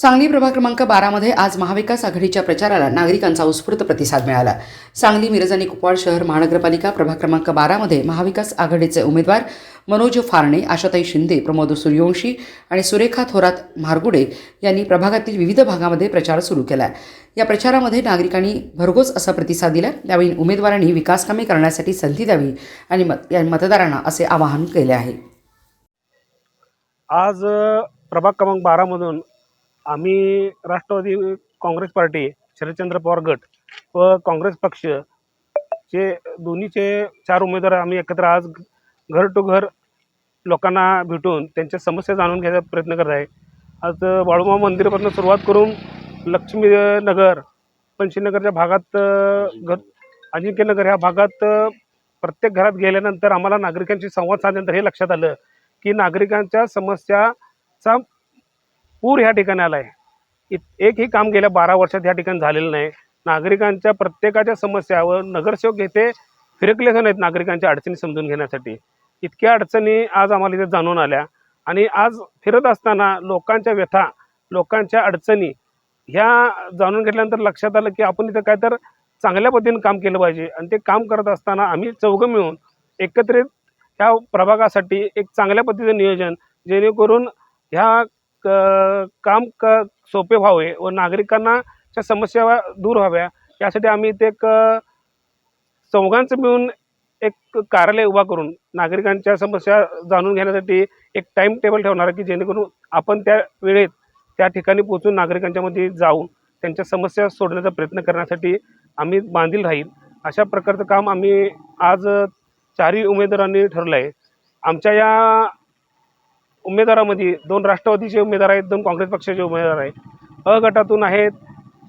सांगली प्रभाग क्रमांक बारामध्ये आज महाविकास आघाडीच्या प्रचाराला नागरिकांचा उत्स्फूर्त प्रतिसाद मिळाला. सांगली मिरज आणि कुपवाड शहर महानगरपालिका प्रभाग क्रमांक बारामध्ये महाविकास आघाडीचे उमेदवार मनोज फारणे आशाताई शिंदे प्रमोद सूर्यवंशी आणि सुरेखा थोरात म्हारगुडे यांनी प्रभागातील विविध भागामध्ये प्रचार सुरू केला. या प्रचारामध्ये नागरिकांनी भरघोस असा प्रतिसाद दिला. त्यावेळी उमेदवारांनी विकासकामे करण्यासाठी संधी द्यावी आणि मत या मतदारांना असे आवाहन केले आहे. आज प्रभाग क्रमांक बारामधून आम्ही राष्ट्रवादी काँग्रेस पार्टी शरदचंद्र पवार गट व काँग्रेस पक्ष चे दोन्हीचे चार उमेदवार आम्ही एकत्र आज घर टू घर लोकांना भेटून त्यांच्या समस्या जाणून घ्यायचा प्रयत्न करत आहे. आज वाळूमा मंदिरापासून सुरुवात करून लक्ष्मीनगर पंचीनगरच्या भागात घर अजिंक्यनगर ह्या भागात प्रत्येक घरात गेल्यानंतर आम्हाला नागरिकांशी संवाद साधल्यानंतर हे लक्षात आलं की नागरिकांच्या समस्याचा पूर ह्या ठिकाणी आला आहे एकही काम गेल्या बारा वर्षात ह्या ठिकाणी झालेलं नाही. नागरिकांच्या प्रत्येकाच्या समस्या व नगरसेवक येथे फिरकलेच नाहीत नागरिकांच्या अडचणी समजून घेण्यासाठी. इतक्या अडचणी आज आम्हाला इथे जाणून आल्या. आणि आज फिरत असताना लोकांच्या व्यथा लोकांच्या अडचणी ह्या जाणून घेतल्यानंतर लक्षात आलं की आपण इथं काय तर चांगल्या पद्धतीने काम केलं पाहिजे. आणि ते काम करत असताना आम्ही चौघं मिळून एकत्रित ह्या प्रभागासाठी एक चांगल्या पद्धतीचं नियोजन जेणेकरून ह्या क- काम क सोपे व्हावे व नागरिकांना च्या समस्या दूर व्हाव्या यासाठी आम्ही ते एक चौघांचं मिळून एक कार्यालय उभा करून नागरिकांच्या समस्या जाणून घेण्यासाठी एक टाईम टेबल ठेवणार आहे की जेणेकरून आपण त्या वेळेत त्या ठिकाणी पोहोचून नागरिकांच्यामध्ये जाऊन त्यांच्या समस्या सोडण्याचा प्रयत्न करण्यासाठी आम्ही बांधील राहील. अशा प्रकारचं काम आम्ही आज चारही उमेदवारांनी ठरलं आहे आमच्या या उमेदवारामध्ये दोन राष्ट्रवादीचे उमेदवार आहेत दोन काँग्रेस पक्षाचे उमेदवार आहेत. अ गटातून आहेत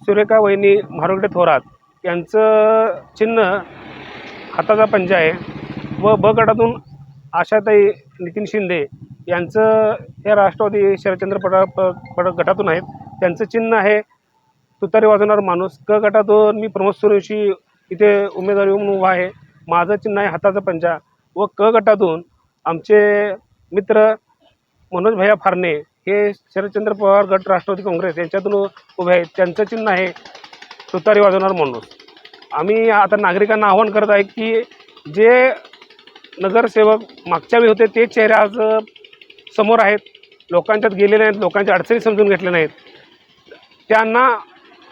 सुरेखा वहिनी म्हारोगडे थोरात. यांचं चिन्ह हाताचा पंजा आहे. व ब गटातून आशाताई नितीन शिंदे यांचं या राष्ट्रवादी शरदचंद्र पडा पड गटातून आहेत. त्यांचं चिन्ह आहे तुतारी वाजवणार माणूस. क गटातून मी प्रमोद सूर्यवंशी इथे उमेदवारी म्हणून उभा आहे. माझं चिन्ह आहे हाताचा पंजा. व क गटातून आमचे मित्र मनोज भैया फारणे हे शरदचंद्र पवार गट राष्ट्रवादी काँग्रेस यांच्यातून उभे आहेत. त्यांचं चिन्ह आहे तुतारी वाजवणार म्हणून आम्ही आता नागरिकांना आवाहन करत आहे की जे नगरसेवक मागच्या वेळी होते ते चेहरे आज समोर आहेत. लोकांच्यात गेलेले नाहीत लोकांच्या अडचणी समजून घेतल्या नाहीत. त्यांना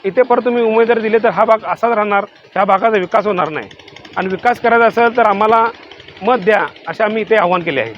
इथे परत तुम्ही उमेदवारी दिले तर हा भाग असाच राहणार ह्या भागाचा विकास होणार नाही. आणि विकास करायचा असेल तर आम्हाला मत द्या असे आम्ही इथे आवाहन केले आहे.